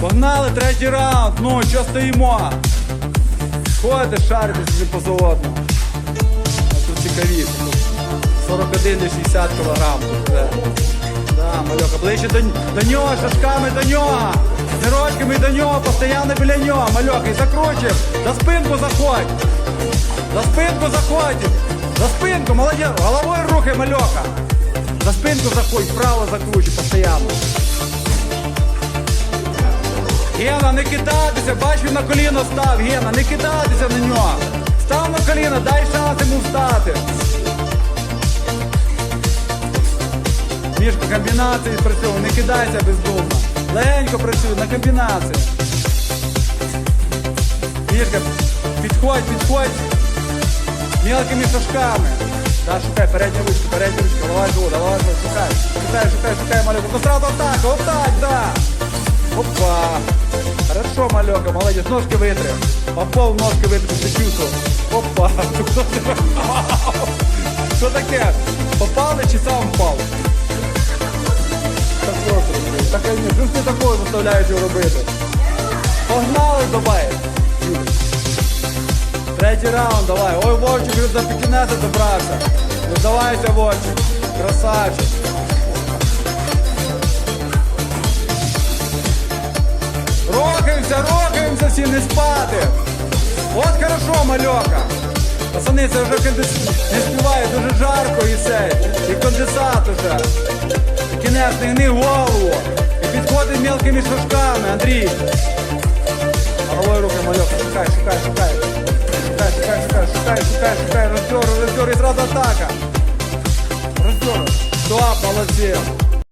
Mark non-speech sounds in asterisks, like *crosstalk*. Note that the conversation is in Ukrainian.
Погнали, третій раунд. Ну, що стоїмо? Ходите, шарите собі по заводному. А тут цікавіше. 41 і 60 кілограм. Да, мальока, ближче до, до нього, шашками до нього. З рочками до нього, постійно біля нього, мальока, і закручуємо. За спинку заходь. За спинку заходь. За спинку, молодець. Головою рухай, мальока. За спинку заходь, вправо закручуй, постійно. Гена, не кидатися, бач, він на коліно став. Гена, не кидатися на нього. Став на коліно, дай шанс йому встати. Мішка, комбінації працює, не кидайся бездумно. Легенько працюй на комбінації. Мішка, підходь, підходь. Мелкими шажками. Да, шукай, передня ручка, передня ручка, давай зу, давай шукай. Шукай, шукай, шукай, малюка. Ну сразу атака, вот так, да. Опа. Хорошо, малека, молодец. Ножки вытри. Попал ножки вытри, ты чувствовал. Опа. *laughs* Кто ти попав? Що таке? Попали чи сам впав? Так просто робити. Так ні, ну ти такою заставляють його робити. Погнали, давай. Третій раунд, давай. Ой, Вовчик вже до пікінеса добрався. Не здавайся, Вовчик. Красавчик. Рухаємося, всі не спати. От хорошо, мальока. Пацани, це вже кондис... не співає, дуже жарко і все. І конденсат уже. Кінець, не гни голову. І підходить мелкими шашками, Андрій. Головою рухай, мальока, шукай, шукай, шукай. Шукай, шукай, шукай, шукай, шукай, шукай, роздеру, роздеру, і зразу атака. Роздеру. Стоп, молодці.